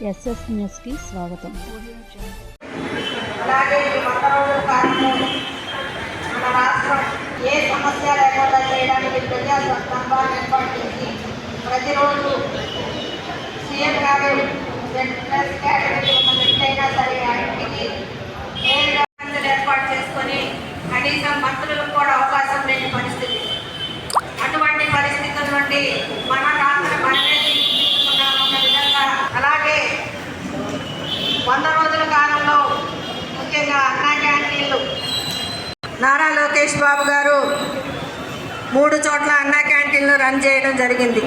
SS న్యూస్కి స్వాగతం. అలాగే ఈ వంద మన రాష్ట్రం ఏ సమస్య లేకుండా చేయడానికి ప్రజా స్తంభాన్ని ఏర్పాటు చేసి ప్రతిరోజు సీఎం గారు ప్లస్ కేటగిరీ ఉన్న వ్యక్తి సరే ఆ ఇంటికి నేరుగా ఏర్పాటు చేసుకొని కనీసం మంత్రులకు కూడా అవకాశం లేని పరిస్థితి. అటువంటి పరిస్థితుల నుండి మన రాష్ట్ర మనమే తీసుకుంటున్నామన్న విధంగా అలాగే వంద రోజుల కాలంలో ముఖ్యంగా అన్నా క్యాంటీన్లు నారా లోకేష్ బాబు గారు మూడు చోట్ల అన్నా క్యాంటీన్లు రన్ చేయడం జరిగింది.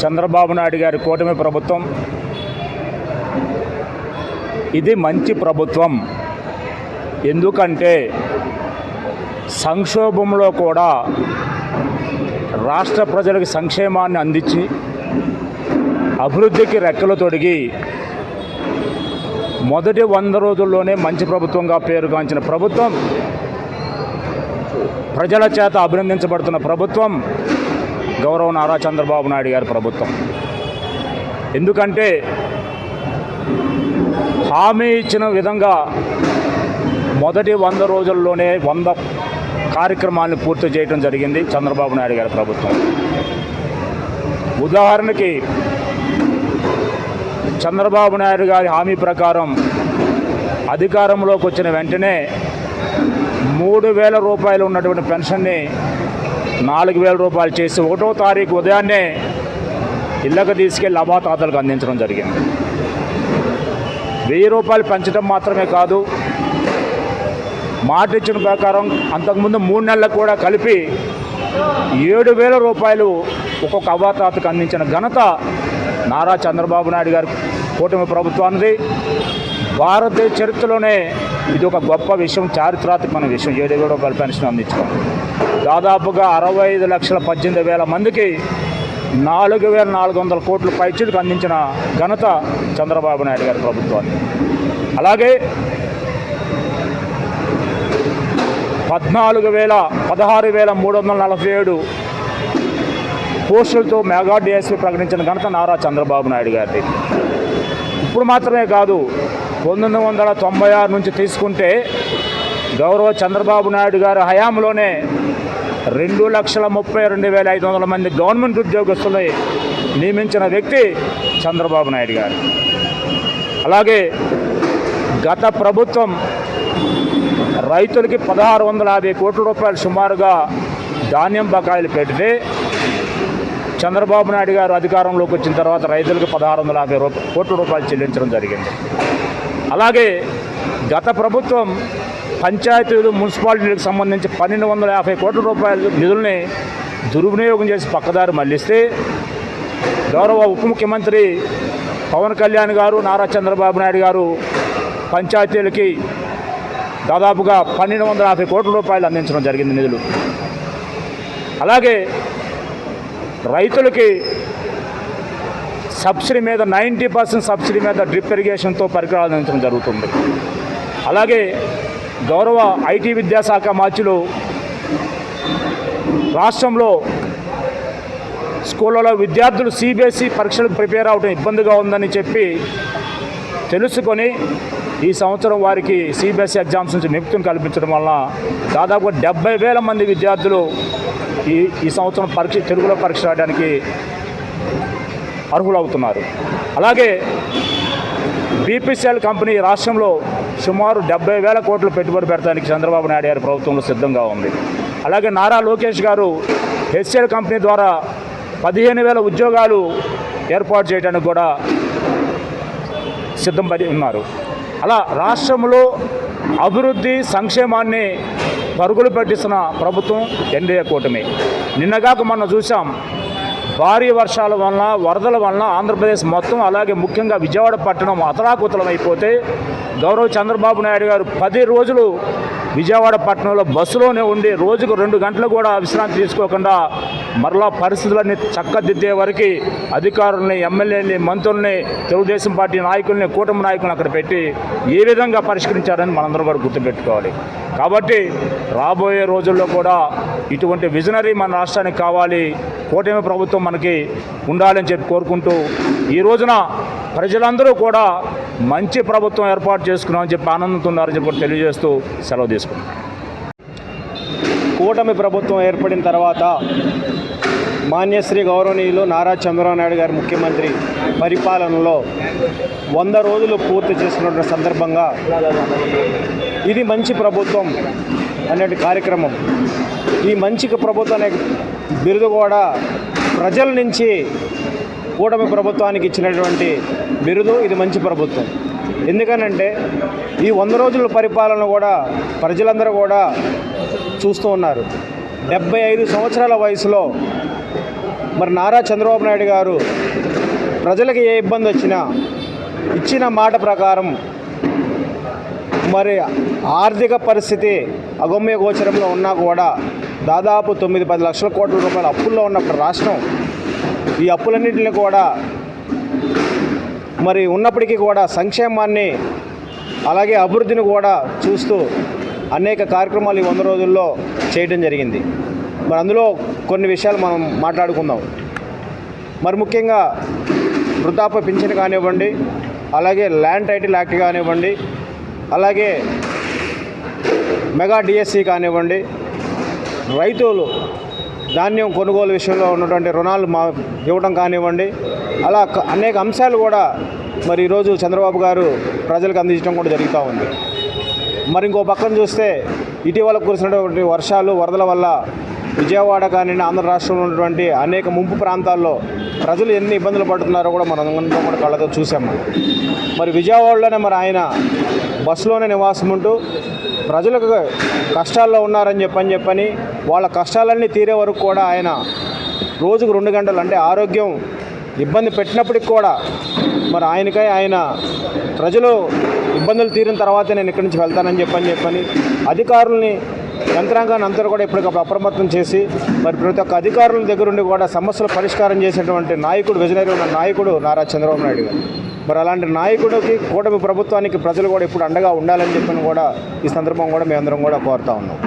చంద్రబాబు నాయుడు గారి కూటమి ప్రభుత్వం ఇది మంచి ప్రభుత్వం. ఎందుకంటే సంక్షోభంలో కూడా రాష్ట్ర ప్రజలకు సంక్షేమాన్ని అందించి అభివృద్ధికి రెక్కలు తొడిగి మొదటి వంద రోజుల్లోనే మంచి ప్రభుత్వంగా పేరుగాంచిన ప్రభుత్వం ప్రజల చేత అభినందించబడుతున్న ప్రభుత్వం గౌరవ నారా చంద్రబాబు నాయుడు గారి ప్రభుత్వం. ఎందుకంటే హామీ ఇచ్చిన విధంగా మొదటి వంద రోజుల్లోనే వంద కార్యక్రమాలను పూర్తి చేయడం జరిగింది చంద్రబాబు నాయుడు గారి ప్రభుత్వం. ఉదాహరణకి చంద్రబాబు నాయుడు గారి హామీ ప్రకారం అధికారంలోకి వచ్చిన వెంటనే మూడు వేల రూపాయలు ఉన్నటువంటి పెన్షన్ని నాలుగు వేల రూపాయలు చేసి ఒకటో తారీఖు ఉదయాన్నే ఇళ్ళకు తీసుకెళ్ళి లభాతాతలకు అందించడం జరిగింది. వెయ్యి రూపాయలు పెంచడం మాత్రమే కాదు. మాట ఇచ్చిన ప్రకారం అంతకుముందు మూడు నెలలకు కూడా కలిపి ఏడు వేల రూపాయలు ఒక్కొక్క అవాతాతకు అందించిన ఘనత నారా చంద్రబాబు నాయుడు గారి కూటమి ప్రభుత్వానికి భారతదేశ చరిత్రలోనే ఇది ఒక గొప్ప విషయం చారిత్రాత్మకమైన విషయం. ఏడు వేల రూపాయల పెన్షన్ అందించడం. దాదాపుగా అరవై ఐదు లక్షల పద్దెనిమిది వేల మందికి నాలుగు వేల నాలుగు వందల కోట్లు పైచీలకు అందించిన ఘనత చంద్రబాబు నాయుడు గారి ప్రభుత్వాన్ని. అలాగే పద్నాలుగు వేల పదహారు వేల మూడు వందల నలభై ఏడు పోస్టులతో మెగా డిఎస్పీ ప్రకటించిన ఘనత నారా చంద్రబాబు నాయుడు గారిది. ఇప్పుడు మాత్రమే కాదు పంతొమ్మిది వందల తొంభై ఆరు నుంచి తీసుకుంటే గౌరవ చంద్రబాబు నాయుడు గారి హయాంలోనే రెండు లక్షల ముప్పై రెండు వేల ఐదు వందల మంది గవర్నమెంట్ ఉద్యోగస్తుల్ని నియమించిన వ్యక్తి చంద్రబాబు నాయుడు గారు. అలాగే గత ప్రభుత్వం రైతులకి పదహారు వందల యాభై కోట్ల రూపాయలు సుమారుగా ధాన్యం బకాయిలు పెడితే చంద్రబాబు నాయుడు గారు అధికారంలోకి వచ్చిన తర్వాత రైతులకు పదహారు వందల యాభై కోట్ల రూపాయలు చెల్లించడం జరిగింది. అలాగే గత ప్రభుత్వం పంచాయతీలు మున్సిపాలిటీలకు సంబంధించి పన్నెండు వందల యాభై కోట్ల రూపాయల నిధుల్ని దుర్వినియోగం చేసి పక్కదారి మళ్ళిస్తే గౌరవ ఉప ముఖ్యమంత్రి పవన్ కళ్యాణ్ గారు నారా చంద్రబాబు నాయుడు గారు పంచాయతీలకి దాదాపుగా పన్నెండు వందల యాభై కోట్ల రూపాయలు అందించడం జరిగింది నిధులు. అలాగే రైతులకి సబ్సిడీ మీద నైంటీ పర్సెంట్ సబ్సిడీ మీద డ్రిప్ ఇరిగేషన్తో పరికరాలు అందించడం జరుగుతుంది. అలాగే గౌరవ ఐటీ విద్యాశాఖ మార్చులు రాష్ట్రంలో స్కూళ్ళలో విద్యార్థులు సిబిఎస్ఈ పరీక్షలకు ప్రిపేర్ అవడం ఇబ్బందిగా ఉందని చెప్పి తెలుసుకొని ఈ సంవత్సరం వారికి సిబిఎస్ఈ ఎగ్జామ్స్ నుంచి నిపుణులు కల్పించడం వలన దాదాపు డెబ్బై వేల మంది విద్యార్థులు ఈ ఈ సంవత్సరం పరీక్ష తెలుగులో పరీక్ష రాయడానికి అర్హులవుతున్నారు. అలాగే బీపీసీఎల్ కంపెనీ రాష్ట్రంలో సుమారు డెబ్బై వేల కోట్లు పెట్టుబడి పెడతానికి చంద్రబాబు నాయుడు గారి ప్రభుత్వంలో సిద్ధంగా ఉంది. అలాగే నారా లోకేష్ గారు హెచ్సిఎల్ కంపెనీ ద్వారా పదిహేను వేల ఉద్యోగాలు ఏర్పాటు చేయడానికి కూడా సిద్ధంపడి ఉన్నారు. అలా రాష్ట్రంలో అభివృద్ధి సంక్షేమాన్ని పరుగులు పెట్టిస్తున్న ప్రభుత్వం ఎన్డీఏ కూటమి. నిన్నగాక మొన్న చూసాం భారీ వర్షాల వలన వరదల వలన ఆంధ్రప్రదేశ్ మొత్తం అలాగే ముఖ్యంగా విజయవాడ పట్టణం అతలాకుతలం అయిపోతే గౌరవ చంద్రబాబు నాయుడు గారు పది రోజులు విజయవాడ పట్టణంలో బస్సులోనే ఉండి రోజుకు రెండు గంటలు కూడా విశ్రాంతి తీసుకోకుండా మరలా పరిస్థితులన్నీ చక్కదిద్దే వరకు అధికారుల్ని ఎమ్మెల్యేని మంత్రుల్ని తెలుగుదేశం పార్టీ నాయకుల్ని కూటమి నాయకులను అక్కడ పెట్టి ఏ విధంగా పరిష్కరించారని మనందరం కూడా గుర్తుపెట్టుకోవాలి. కాబట్టి రాబోయే రోజుల్లో కూడా ఇటువంటి విజనరీ మన రాష్ట్రానికి కావాలి కూటమి ప్రభుత్వం మనకి ఉండాలని చెప్పి కోరుకుంటూ ఈ రోజున ప్రజలందరూ కూడా మంచి ప్రభుత్వం ఏర్పాటు చేసుకున్నామని చెప్పి ఆనందంతున్నారని చెప్పి తెలియజేస్తూ సెలవు తీసుకున్నాం కూటమి ప్రభుత్వం ఏర్పడిన తర్వాత మాన్యశ్రీ గౌరవనీయులు నారా చంద్రబాబు నాయుడు గారి ముఖ్యమంత్రి పరిపాలనలో వంద రోజులు పూర్తి చేసినటువంటి సందర్భంగా ఇది మంచి ప్రభుత్వం అనే కార్యక్రమం. ఈ మంచి ప్రభుత్వం అనే బిరుదు కూడా ప్రజల నుంచి కూటమి ప్రభుత్వానికి ఇచ్చినటువంటి బిరుదు ఇది మంచి ప్రభుత్వం. ఎందుకనంటే ఈ వంద రోజుల పరిపాలన కూడా ప్రజలందరూ కూడా చూస్తూ ఉన్నారు. డెబ్బై ఐదు సంవత్సరాల వయసులో మరి నారా చంద్రబాబు నాయుడు గారు ప్రజలకు ఏ ఇబ్బంది వచ్చినా ఇచ్చిన మాట ప్రకారం మరి ఆర్థిక పరిస్థితి అగమ్య గోచరంలో ఉన్నా కూడా దాదాపు తొమ్మిది పది లక్షల కోట్ల రూపాయల అప్పుల్లో ఉన్నప్పుడు రాష్ట్రం ఈ అప్పులన్నింటిని కూడా మరి ఉన్నప్పటికీ కూడా సంక్షేమాన్ని అలాగే అభివృద్ధిని కూడా చూస్తూ అనేక కార్యక్రమాలు ఈ వంద రోజుల్లో చేయడం జరిగింది. మరి అందులో కొన్ని విషయాలు మనం మాట్లాడుకుందాం. మరి ముఖ్యంగా వృద్ధాప్య పింఛన్ కానివ్వండి అలాగే ల్యాండ్ టైటిల్ యాక్ట్ కానివ్వండి అలాగే మెగా డిఎస్సి కానివ్వండి రైతులు ధాన్యం కొనుగోలు విషయంలో ఉన్నటువంటి రుణాలు మా ఇవ్వడం కానివ్వండి అలా అనేక అంశాలు కూడా మరి ఈరోజు చంద్రబాబు గారు ప్రజలకు అందించడం కూడా జరుగుతూ ఉంది. మరి ఇంకో పక్కన చూస్తే ఇటీవల కురిసినటువంటి వర్షాలు వరదల వల్ల విజయవాడ కానీ ఆంధ్ర రాష్ట్రంలో ఉన్నటువంటి అనేక ముంపు ప్రాంతాల్లో ప్రజలు ఎన్ని ఇబ్బందులు పడుతున్నారో కూడా మనం అందరం కూడా కళ్ళతో చూసాము మరి విజయవాడలోనే మరి ఆయన బస్సులోనే నివాసం ఉంటూ ప్రజలకు కష్టాల్లో ఉన్నారని చెప్పని చెప్పని వాళ్ళ కష్టాలన్నీ తీరే వరకు కూడా ఆయన రోజుకు రెండు గంటలు అంటే ఆరోగ్యం ఇబ్బంది పెట్టినప్పటికి కూడా మరి ఆయనకై ఆయన ప్రజలు ఇబ్బందులు తీరిన తర్వాత నేను ఇక్కడి నుంచి వెళ్తానని చెప్పని చెప్పని అధికారుల్ని యంత్రాంగాన్ని అందరూ కూడా ఇప్పటికప్పుడు అప్రమత్తం చేసి మరి ప్రతి ఒక్క అధికారుల దగ్గరుండి కూడా సమస్యలు పరిష్కారం చేసేటువంటి నాయకుడు విజనరీ ఉన్న నాయకుడు నారా చంద్రబాబు నాయుడు గారు. మరి అలాంటి నాయకుడికి కూటమి ప్రభుత్వానికి ప్రజలు కూడా ఇప్పుడు అండగా ఉండాలని చెప్పని కూడా ఈ సందర్భం కూడా మేమందరం కూడా కోరుతా ఉన్నాం.